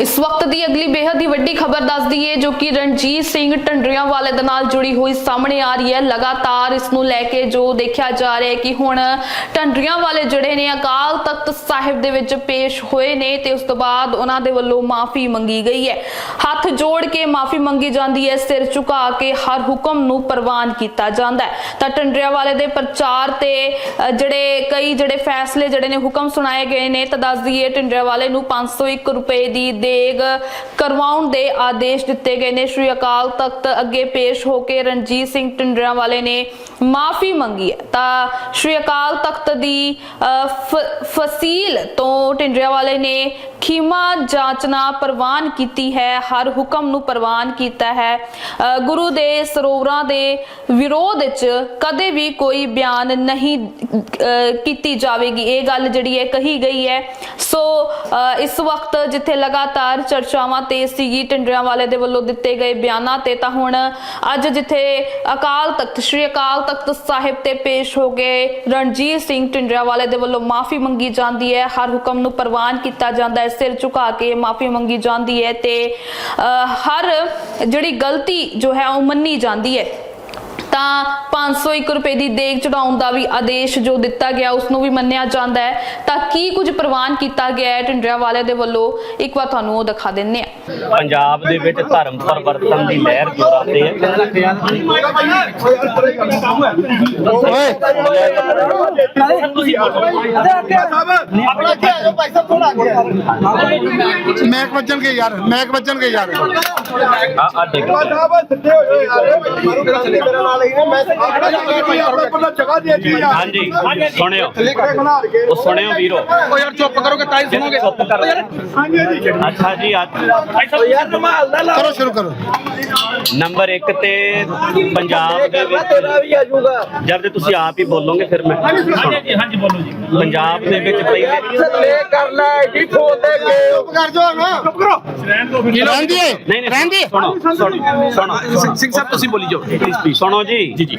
ਇਸ ਵਕਤ ਦੀ ਅਗਲੀ ਬੇहद ਹੀ ਵੱਡੀ ਖਬਰ ਦੱਸਦੀ ਹੈ ਜੋ ਕਿ ਰਣਜੀਤ ਸਿੰਘ ਟੰਡਰੀਆਂ ਵਾਲੇ ਦੇ ਨਾਲ ਜੁੜੀ ਹੋਈ ਸਾਹਮਣੇ ਆ ਰਹੀ ਹੈ। ਲਗਾਤਾਰ ਇਸ ਨੂੰ ਲੈ ਕੇ ਜੋ ਦੇਖਿਆ ਜਾ ਰਿਹਾ ਹੈ ਕਿ ਹੁਣ ਟੰਡਰੀਆਂ ਵਾਲੇ ਜਿਹੜੇ ਨੇ ਅਕਾਲ ਤਖਤ ਸਾਹਿਬ ਦੇ ਵਿੱਚ ਪੇਸ਼ ਹੋਏ ਨੇ ਤੇ ਉਸ ਤੋਂ ਬਾਅਦ ਉਹਨਾਂ ਦੇ ਵੱਲੋਂ ਮਾਫੀ ਮੰਗੀ ਗਈ ਹੈ। ਹੱਥ ਜੋੜ ਕੇ ਮਾਫੀ ਮੰਗੀ ਜਾਂਦੀ ਹੈ, ਸਿਰ ਝੁਕਾ ਕੇ ਹਰ ਹੁਕਮ ਨੂੰ ਪ੍ਰਵਾਨ ਕੀਤਾ ਜਾਂਦਾ ਹੈ। ਤਾਂ ਟੰਡਰੀਆਂ ਵਾਲੇ ਦੇ ਪ੍ਰਚਾਰ ਤੇ ਜਿਹੜੇ ਕਈ ਜਿਹੜੇ ਫੈਸਲੇ ਜਿਹੜੇ ਨੇ ਹੁਕਮ ਸੁਣਾਏ ਗਏ ਨੇ, ਤਾਂ ਦੱਸ ਦਈਏ ਟੰਡਰੀਆਂ ਵਾਲੇ ਨੂੰ 501 ਰੁਪਏ ਦੀ ਦੇਗ ਕਰਵਾਉਣ ਦੇ ਆਦੇਸ਼ ਦਿੱਤੇ ਗਏ ਨੇ। ਸ਼੍ਰੀ ਅਕਾਲ ਤਖਤ ਅੱਗੇ ਪੇਸ਼ ਹੋ ਕੇ ਰਣਜੀਤ ਸਿੰਘ ਟੰਡਰੀਆਂ ਨੇ ਮਾਫੀ ਮੰਗੀ ਹੈ। ਤਾਂ ਸ਼੍ਰੀ ਅਕਾਲ ਤਖਤ ਦੀ ਫਸੀਲ ਤੋਂ ਟਿੰਡਰੀਆਂ ਨੇ ਖੀਮਾ ਜਾਂਚਨਾ ਪ੍ਰਵਾਨ ਕੀਤੀ ਹੈ ਹਰ ਹੁਕਮ ਨੂੰ ਪ੍ਰਵਾਨ ਕੀਤਾ ਹੈ। ਗੁਰੂ ਦੇ ਸਰੋਵਰਾਂ ਦੇ ਵਿਰੋਧ ਵਿੱਚ ਕਦੇ ਵੀ ਕੋਈ ਬਿਆਨ ਨਹੀਂ ਅ, ਕੀਤੀ ਜਾਵੇਗੀ। ਇਹ ਗੱਲ ਜਿਹੜੀ ਹੈ ਕਹੀ ਗਈ ਹੈ। ਸੋ ਅ, ਇਸ ਵਕਤ ਜਿੱਥੇ ਲਗਾਤਾਰ ਚਰਚਾਵਾਂ ਤੇਜ਼ ਸੀਗੀ ਟਿੰਡਰੀਆਂ ਵਾਲੇ ਦੇ ਵੱਲੋਂ ਦਿੱਤੇ ਗਏ ਬਿਆਨਾਂ ਤੇ ਤਾਂ ਹੁਣ ਅੱਜ ਜਿੱਥੇ ਅਕਾਲ ਤਖਤ ਸ਼੍ਰੀ ਅਕਾਲ ਤਖਤ ਸਾਹਿਬ ਤੇ ਪੇਸ਼ ਹੋ ਗਏ ਰਣਜੀਤ ਸਿੰਘ ਟਿੰਡਰੀਆਂ ਵਾਲੇ ਦੇ ਵੱਲੋਂ ਮਾਫੀ ਮੰਗੀ ਜਾਂਦੀ ਹੈ ਹਰ ਹੁਕਮ ਨੂੰ ਪ੍ਰਵਾਨ ਕੀਤਾ ਜਾਂਦਾ ਹੈ ਸਿਰ ਝੁਕਾ ਕੇ ਮਾਫੀ ਮੰਗੀ ਜਾਂਦੀ ਹੈ ਤੇ ਅ, ਹਰ ਜਿਹੜੀ ਗਲਤੀ ਜੋ ਹੈ ਉਹ ਮੰਨੀ ਜਾਂਦੀ ਹੈ। ਤਾਂ 501 ਰੁਪਏ ਦੀ ਦੇਗ ਚੜਾਉਣ ਦਾ ਵੀ ਆਦੇਸ਼ ਜੋ ਦਿੱਤਾ ਗਿਆ ਉਸ ਨੂੰ ਵੀ ਮੰਨਿਆ ਜਾਂਦਾ ਹੈ। ਤਾਂ ਕੀ ਕੁਝ ਪ੍ਰਵਾਨ ਕੀਤਾ ਗਿਆ ਹੈ ਟਿੰਡਰੀਆਂ ਵਾਲੇ ਦੇ ਵੱਲੋਂ? ਇੱਕ ਵਾਰ ਤੁਹਾਨੂੰ ਉਹ ਦਿਖਾ ਦਿੰਨੇ ਆ ਪੰਜਾਬ ਦੇ ਵਿੱਚ ਧਰਮ ਪਰਿਵਰਤਨ ਦੀ ਲਹਿਰ ਜੋਰਾਂ ਤੇ ਹੈ ਮੈਕ ਵੱਜਣਗੇ ਯਾਰ ਮੈਕ ਵੱਜਣਗੇ ਯਾਰ। ਆ ਆ ਦੇਖ। ਹਾਂਜੀ ਸੁਣਿਓ। ਉਹ ਸੁਣਿਓ ਵੀਰੋ। ਓ ਯਾਰ ਚੁੱਪ ਕਰੋਗੇ ਤਾਂ ਹੀ ਸੁਣੋਗੇ। ਚੁੱਪ ਕਰ। ਅੱਛਾ ਜੀ ਅੱਜ ਕਰੋ ਸ਼ੁਰੂ ਕਰੋ। ਨੰਬਰ 1 ਤੇ ਪੰਜਾਬ ਦੇ ਵਿੱਚ ਜਦ ਤੇ ਤੁਸੀਂ ਆਪ ਹੀ ਬੋਲੋਗੇ ਫਿਰ ਮੈਂ ਹਾਂਜੀ ਹਾਂਜੀ ਬੋਲੋ ਜੀ। ਪੰਜਾਬ ਦੇ ਵਿੱਚ ਪਹਿਲੇ ਕਰ ਜੋ ਨਾ ਚੁੱਪ ਕਰੋ ਰਹਿੰਦੀ ਏ ਨਹੀਂ ਨਹੀਂ ਰਹਿੰਦੀ ਸੁਣੋ ਸੁਣੋ ਸੁਣੋ। ਸਿੰਘ ਸਾਹਿਬ ਤੁਸੀਂ ਬੋਲੀ ਜਾਓ ਪਲੀਜ਼ ਪਲੀਜ਼ ਸੁਣੋ ਜੀ। ਜੀ ਜੀ।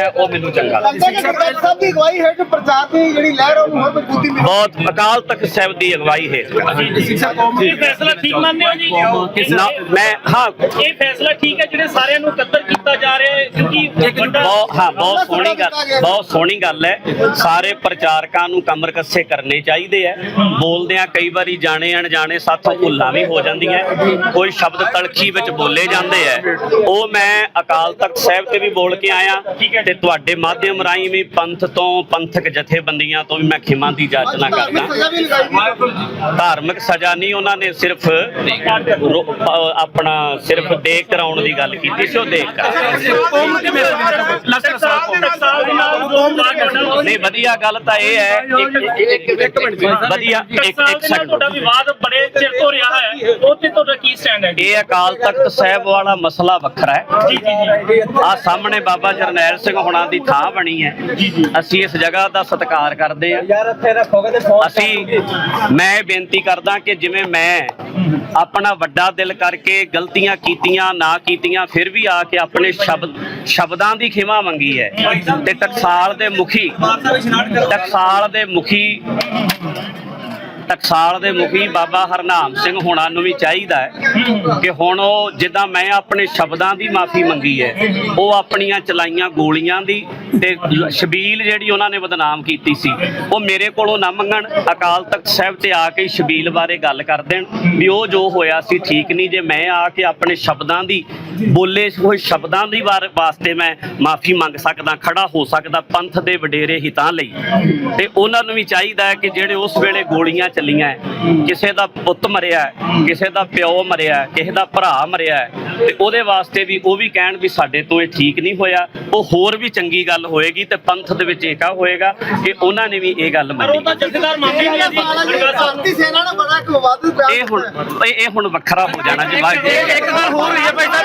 ਉਹ ਮੈਨੂੰ ਚੰਗਾ ਲੱਗਦਾ। ਸਭ ਦੀ ਅਗਵਾਈ ਹੈ ਕਿ ਪ੍ਰਚਾਰ ਦੀ ਜਿਹੜੀ ਲਹਿਰ ਆ, ਉਹਨੂੰ ਹੋਰ ਮਜ਼ਬੂਤੀ ਮਿਲੇ। ਬਹੁਤ ਅਕਾਲ ਤਖਤ ਸਾਹਿਬ ਦੀ ਅਗਵਾਈ ਹੈ ਇਹ ਫੈਸਲਾ ਠੀਕ ਮੰਨਦੇ ਹੋ ਜੀ? ਨਾ ਮੈਂ ਹਾਂ। ਇਹ ਫੈਸਲਾ ਠੀਕ ਹੈ ਜਿਹੜੇ ਸਾਰਿਆਂ ਨੂੰ ਇਕੱਤਰ ਕੀਤਾ ਜਾ ਰਿਹਾ ਹੈ ਕਿਉਂਕਿ ਵੱਡਾ ਬਹੁਤ ਹਾਂ ਬਹੁਤ ਸੋਹਣੀ ਗੱਲ ਬਹੁਤ ਸੋਹਣੀ ਗੱਲ ਹੈ। ਸਾਰੇ ਪ੍ਰਚਾਰਕਾਂ ਨੂੰ ਕਮਰ ਕੱਸੇ ਕਰਨੇ ਚਾਹੀਦੇ ਆ। ਬੋਲਦਿਆਂ ਕਈ ਵਾਰੀ ਜਾਣੇ ਅਣਜਾਣੇ ਸਾਥੋਂ ਭੁੱਲਾਂ ਵੀ ਹੋ ਜਾਂਦੀਆਂ ਕੋਈ ਸ਼ਬਦ ਤਲਖੀ ਵਿੱਚ ਬੋਲੇ ਜਾਂਦੇ ਆ। ਉਹ ਮੈਂ ਅਕਾਲ ਤਖਤ ਸਾਹਿਬ ਤੇ ਵੀ ਬੋਲ ਕੇ ਆਇਆ। ਤੇ ਤੁਹਾਡੇ ਮਾਧਿਅਮ ਰਾਹੀਂ ਵੀ ਪੰਥ ਤੋਂ ਪੰਥਕ ਜਥੇਬੰਦੀਆਂ ਤੋਂ ਵੀ ਮੈਂ ਖਿਮਾ ਦੀ ਜਾਚਨਾ ਕਰਦਾ ਸਜ਼ਾ ਵੀ ਲਗਾਈ ਧਾਰਮਿਕ ਸਜ਼ਾ ਨਹੀਂ ਉਹਨਾਂ ਨੇ ਸਿਰਫ ਆਪਣਾ ਸਿਰਫ ਦੇਖ ਕਰਾਉਣ ਦੀ ਗੱਲ ਕੀਤੀ ਸੀ ਉਹ ਦੇਖ ਕਰਾ ਨਹੀਂ ਵਧੀਆ ਗੱਲ ਤਾਂ ਇਹ ਹੈ ਇੱਕ- ਮਿੰਟ ਵਧੀਆ ਇੱਕ ਇੱਕ ਦੇ ਨਾਲ ਤੁਹਾਡਾ ਸੈਕਿੰਡ ਵਿਵਾਦ ਬੜੇ ਚਿਰ ਤੋਂ ਰਿਹਾ ਹੈ ਉਹ ਤੇ ਤੁਹਾਡਾ ਕੀ ਸਟੈਂਡ ਹੈ ਇਹ ਅਕਾਲ ਤਖਤ ਸਾਹਿਬ ਵਾਲਾ ਮਸਲਾ ਵੱਖਰਾ ਹੈ ਜੀ ਜੀ ਜੀ ਆ ਸਾਹਮਣੇ ਬਾਬਾ ਜਰਨੈਲ ਸਿੰਘ ਹੁਣਾਂ ਦੀ ਥਾਂ ਬਣੀ ਹੈ। ਅਸੀਂ ਇਸ ਜਗ੍ਹਾ ਦਾ ਸਤਿਕਾਰ ਕਰਦੇ ਹਾਂ। ਯਾਰ ਇੱਥੇ ਰੱਖੋਗੇ ਤੇ ਫੋਨ ਅਸੀਂ ਮੈਂ ਬੇਨਤੀ ਕਰਦਾ ਕਿ ਜਿਵੇਂ ਮੈਂ ਆਪਣਾ ਵੱਡਾ ਦਿਲ ਕਰਕੇ ਗਲਤੀਆਂ ਕੀਤੀਆਂ ਨਾ ਕੀਤੀਆਂ ਫਿਰ ਵੀ ਆ ਕੇ ਆਪਣੇ ਸ਼ਬਦ ਸ਼ਬਦਾਂ ਦੀ ਖਿਮਾ ਮੰਗੀ ਹੈ। ਤੇ ਟਕਸਾਲ ਦੇ ਮੁਖੀ ਟਕਸਾਲ ਦੇ ਮੁਖੀ ਟਕਸਾਲ ਦੇ ਮੁਖੀ ਬਾਬਾ ਹਰਨਾਮ ਸਿੰਘ ਹੁਣਾਂ ਨੂੰ ਵੀ ਚਾਹੀਦਾ ਹੈ ਕਿ ਹੁਣ ਉਹ ਜਿੱਦਾਂ ਮੈਂ ਆਪਣੇ ਸ਼ਬਦਾਂ ਦੀ ਮਾਫੀ ਮੰਗੀ ਹੈ, ਉਹ ਆਪਣੀਆਂ ਚਲਾਈਆਂ ਗੋਲੀਆਂ ਦੀ ਤੇ ਸ਼ਬੀਲ ਜਿਹੜੀ ਉਹਨਾਂ ਨੇ ਬਦਨਾਮ ਕੀਤੀ ਸੀ, ਉਹ ਮੇਰੇ ਕੋਲੋਂ ਨਾ ਮੰਗਣ। ਅਕਾਲ ਤਖਤ ਸਾਹਿਬ ਤੇ ਆ ਕੇ ਸ਼ਬੀਲ ਬਾਰੇ ਗੱਲ ਕਰ ਦੇਣ ਵੀ ਉਹ ਜੋ ਹੋਇਆ ਸੀ ਠੀਕ ਨਹੀਂ, ਜੇ ਮੈਂ ਆ ਕੇ ਆਪਣੇ ਸ਼ਬਦਾਂ ਦੀ ਬੋਲੇ ਹੋਏ ਸ਼ਬਦਾਂ ਦੀ ਵਾਰ ਵਾਸਤੇ ਮੈਂ ਮਾਫੀ ਮੰਗ ਸਕਦਾ ਖੜਾ ਹੋ ਸਕਦਾ ਪੰਥ ਦੇ ਵਡੇਰੇ ਹਿੱਤਾਂ ਲਈ। ਤੇ ਉਹਨਾਂ ਨੂੰ ਵੀ ਚਾਹੀਦਾ ਹੈ ਕਿ ਜਿਹੜੇ ਉਸ ਵੇਲੇ ਗੋਲੀਆਂ ਚੱਲੀਆਂ ਕਿਸੇ ਦਾ ਪੁੱਤ ਮਰਿਆ ਕਿਸੇ ਦਾ ਪਿਓ ਮਰਿਆ ਕਿਸੇ ਦਾ ਭਰਾ ਮਰਿਆ ਤੇ ਉਹਦੇ ਵਾਸਤੇ ਵੀ ਉਹ ਵੀ ਕਹਿਣ ਵੀ ਸਾਡੇ ਤੋਂ ਇਹ ਠੀਕ ਨਹੀਂ ਹੋਇਆ। ਉਹ ਹੋਰ ਵੀ ਚੰਗੀ ਗੱਲ ਹੋਏਗੀ ਤੇ ਪੰਥ ਦੇ ਵਿੱਚ ਏਕਾ ਹੋਏਗਾ ਕਿ ਉਹਨਾਂ ਨੇ ਵੀ ਇਹ ਗੱਲ ਮੰਨੀ। ਇਹ ਹੁਣ ਇਹ ਹੁਣ ਵੱਖਰਾ ਹੋ ਜਾਣਾ ਜੀ ਇੱਕ ਗੱਲ ਹੋਰ ਹੋਈ ਹੈ ਭਾਈ